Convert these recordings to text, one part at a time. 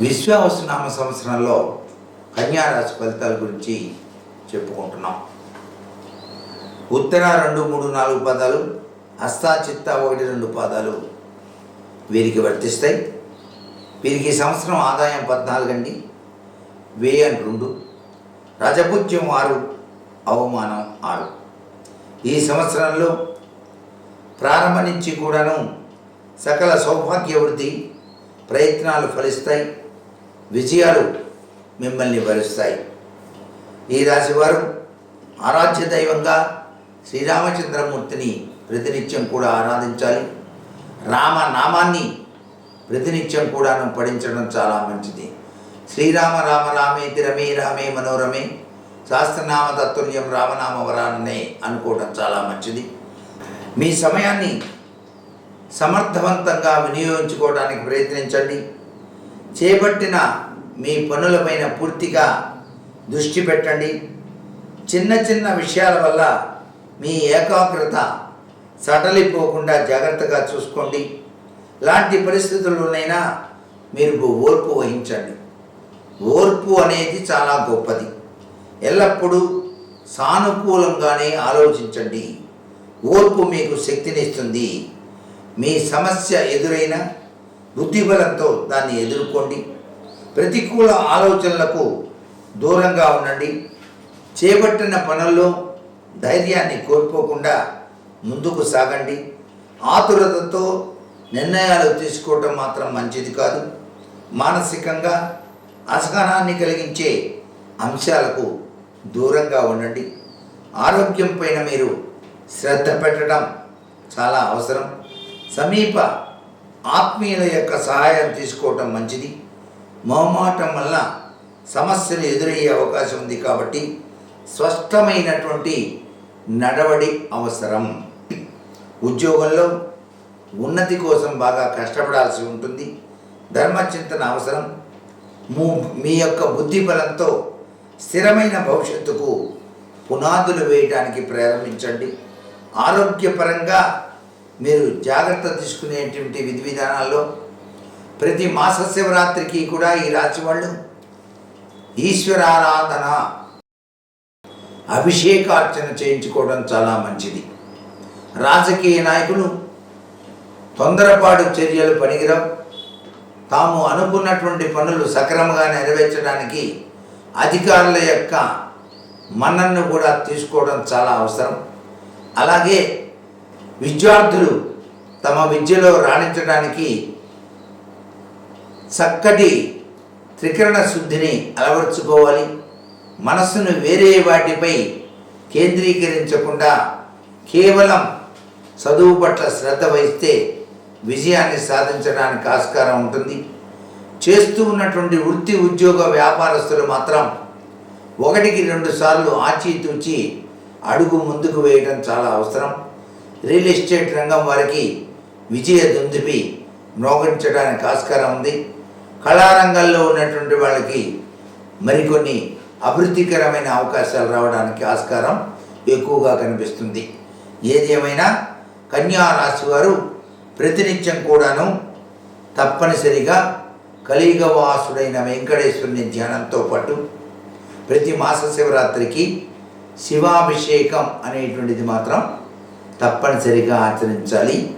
విశ్వావసనామ సంవత్సరంలో కన్యారాశి ఫలితాల గురించి చెప్పుకుంటున్నాం. ఉత్తర రెండు మూడు నాలుగు పదాలు హస్తా చిత్త ఒకటి రెండు పాదాలు వీరికి వర్తిస్తాయి. వీరికి సంవత్సరం ఆదాయం పద్నాలుగు అండి వ్యయం రెండు రజపుత్యం ఆరు అవమానం ఆరు. ఈ సంవత్సరంలో ప్రారంభ నుంచి కూడాను సకల సౌభాగ్య వృద్ధి ప్రయత్నాలు ఫలిస్తాయి. విజయాలు మిమ్మల్ని వరుస్తాయి ఈ రాశివారు ఆరాధ్య దైవంగా శ్రీరామచంద్రమూర్తిని ప్రతినిత్యం కూడా ఆరాధించాలి. రామ నామాన్ని ప్రతినిత్యం కూడాను పఠించడం చాలా మంచిది. శ్రీరామ రామ రామేతి రమే రామే మనోరమే శాస్త్రనామ తత్తుల్యం రామనామ వరాన్నే అనుకోవడం చాలా మంచిది. మీ సమయాన్ని సమర్థవంతంగా వినియోగించుకోవడానికి ప్రయత్నించండి. చేపట్టిన మీ పనులపైన పూర్తిగా దృష్టి పెట్టండి. చిన్న చిన్న విషయాల వల్ల మీ ఏకాగ్రత సడలిపోకుండా జాగ్రత్తగా చూసుకోండి. లాంటి పరిస్థితుల్లోనైనా మీరు ఓర్పు వహించండి. ఓర్పు అనేది చాలా గొప్పది. ఎల్లప్పుడూ సానుకూలంగానే ఆలోచించండి. ఓర్పు మీకు శక్తినిస్తుంది. మీ సమస్య ఎదురైన బుద్ధిబలంతో దాన్ని ఎదుర్కోండి. ప్రతికూల ఆలోచనలకు దూరంగా ఉండండి. చేపట్టిన పనుల్లో ధైర్యాన్ని కోల్పోకుండా ముందుకు సాగండి. ఆతురతతో నిర్ణయాలు తీసుకోవటం మాత్రం మంచిది కాదు. మానసికంగా అసహనాన్ని కలిగించే అంశాలకు దూరంగా ఉండండి. ఆరోగ్యం పైన మీరు శ్రద్ధ పెట్టడం చాలా అవసరం. సమీప ఆత్మీయుల యొక్క సహాయం తీసుకోవటం మంచిది. మొహమాటం వల్ల సమస్యలు ఎదురయ్యే అవకాశం ఉంది కాబట్టి స్పష్టమైనటువంటి నడవడి అవసరం. ఉద్యోగంలో ఉన్నతి కోసం బాగా కష్టపడాల్సి ఉంటుంది. ధర్మచింతన అవసరం. మీ యొక్క బుద్ధి బలంతో స్థిరమైన భవిష్యత్తుకు పునాదులు వేయడానికి ప్రారంభించండి. ఆరోగ్యపరంగా మీరు జాగ్రత్త తీసుకునేటువంటి విధి విధానాల్లో ప్రతి మాస శివరాత్రికి కూడా ఈ రాశి వాళ్ళు ఈశ్వరారాధన అభిషేకార్చన చేయించుకోవడం చాలా మంచిది. రాజకీయ నాయకులు తొందరపాటు చర్యలు పనికిరావు. తాము అనుకున్నటువంటి పనులు సక్రమంగా నెరవేర్చడానికి అధికారుల యొక్క మన్నన్ను కూడా తీసుకోవడం చాలా అవసరం. అలాగే విద్యార్థులు తమ విద్యలో రాణించడానికి చక్కటి త్రికరణ శుద్ధిని అలవర్చుకోవాలి. మనస్సును వేరే వాటిపై కేంద్రీకరించకుండా కేవలం చదువు పట్ల శ్రద్ధ వహిస్తే విజయాన్ని సాధించడానికి ఆస్కారం ఉంటుంది. చేస్తూ ఉన్నటువంటి వృత్తి ఉద్యోగ వ్యాపారస్తులు మాత్రం ఒకటికి రెండు సార్లు ఆచితూచి అడుగు ముందుకు వేయడం చాలా అవసరం. రియల్ ఎస్టేట్ రంగం వారికి విజయ దుందుపి మ్రోగించడానికి ఆస్కారం ఉంది. కళారంగంలో ఉన్నటువంటి వాళ్ళకి మరికొన్ని అభివృద్ధికరమైన అవకాశాలు రావడానికి ఆస్కారం ఎక్కువగా కనిపిస్తుంది. ఏది ఏమైనా కన్యా రాశి వారు ప్రతినిత్యం కూడాను తప్పనిసరిగా కలియుగవాసుడైన వెంకటేశ్వరుని ధ్యానంతో పాటు ప్రతి మాస శివరాత్రికి శివాభిషేకం అనేటువంటిది మాత్రం తప్పనిసరిగా ఆచరించాలి.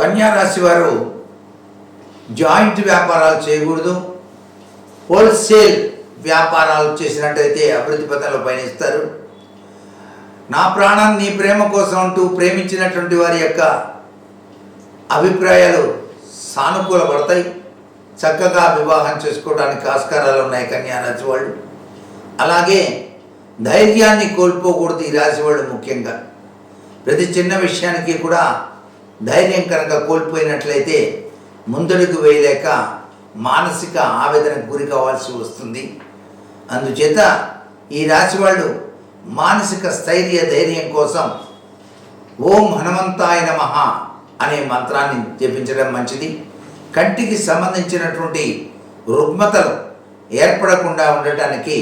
కన్యా రాశి వారు జాయింట్ వ్యాపారాలు చేయకూడదు. హోల్సేల్ వ్యాపారాలు చేసినట్టయితే అభివృద్ధి పథంలో పయనిస్తారు. నా ప్రాణాన్ని నీ ప్రేమ కోసం అంటూ ప్రేమించినటువంటి వారి యొక్క అభిప్రాయాలు సానుకూలపడతాయి చక్కగా వివాహం చేసుకోవడానికి ఆస్కారాలు ఉన్నాయి కన్యా రాశి వాళ్ళు. అలాగే ధైర్యాన్ని కోల్పోకూడదు ఈ రాశి వాళ్ళు ముఖ్యంగా. ప్రతి చిన్న విషయానికి కూడా ధైర్యం కనుక కోల్పోయినట్లయితే ముందడుగు వేయలేక మానసిక ఆవేదనకు గురి కావాల్సి వస్తుంది. అందుచేత ఈ రాశి వాళ్ళు మానసిక స్థైర్య ధైర్యం కోసం ఓం హనుమంతాయ నమః అనే మంత్రాన్ని జపించడం మంచిది. కంటికి సంబంధించినటువంటి రుగ్మతలు ఏర్పడకుండా ఉండటానికి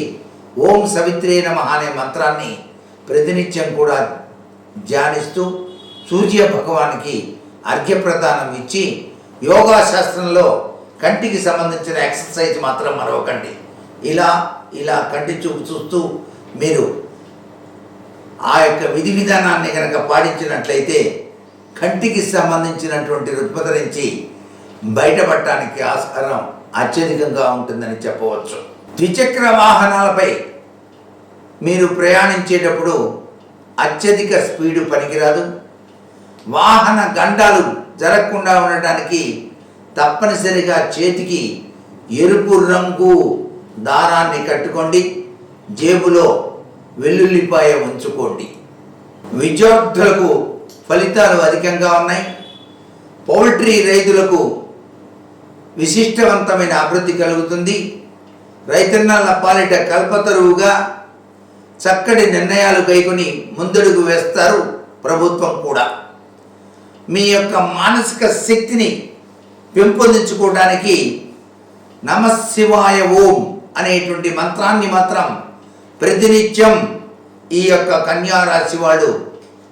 ఓం సవిత్రే నమః అనే మంత్రాన్ని ప్రతినిత్యం కూడా ధ్యానిస్తూ సూర్య భగవానికి అర్ఘ్యప్రదానం ఇచ్చి యోగా శాస్త్రంలో కంటికి సంబంధించిన ఎక్సర్సైజ్ మాత్రం మరొకండి ఇలా ఇలా కంటి చూపు చూస్తూ మీరు ఆ యొక్క విధి విధానాన్ని కనుక పాటించినట్లయితే కంటికి సంబంధించినటువంటి రుగ్మత నుంచి బయటపడటానికి ఆస్కారం అత్యధికంగా ఉంటుందని చెప్పవచ్చు. ద్విచక్ర వాహనాలపై మీరు ప్రయాణించేటప్పుడు అత్యధిక స్పీడు పనికిరాదు. వాహన గండాలు జరగకుండా ఉండటానికి తప్పనిసరిగా చేతికి ఎరుపు రంగు దారాన్ని కట్టుకోండి. జేబులో వెల్లుల్లిపాయ ఉంచుకోండి. విద్యార్థులకు ఫలితాలు అధికంగా ఉన్నాయి. పౌల్ట్రీ రైతులకు విశిష్టవంతమైన అభివృద్ధి కలుగుతుంది. రైతన్నల పాలిట కల్పతరువుగా చక్కటి నిర్ణయాలు కైకొని ముందడుగు వేస్తారు ప్రభుత్వం కూడా. మీ యొక్క మానసిక శక్తిని పెంపొందించుకోవడానికి నమశివాయ ఓం అనేటువంటి మంత్రాన్ని మాత్రం ప్రతినిత్యం ఈ యొక్క కన్యారాశి వాడు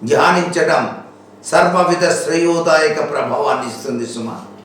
ధ్యానించడం సర్వవిధ శ్రేయోదాయక ప్రభావాన్ని ఇస్తుంది సుమా.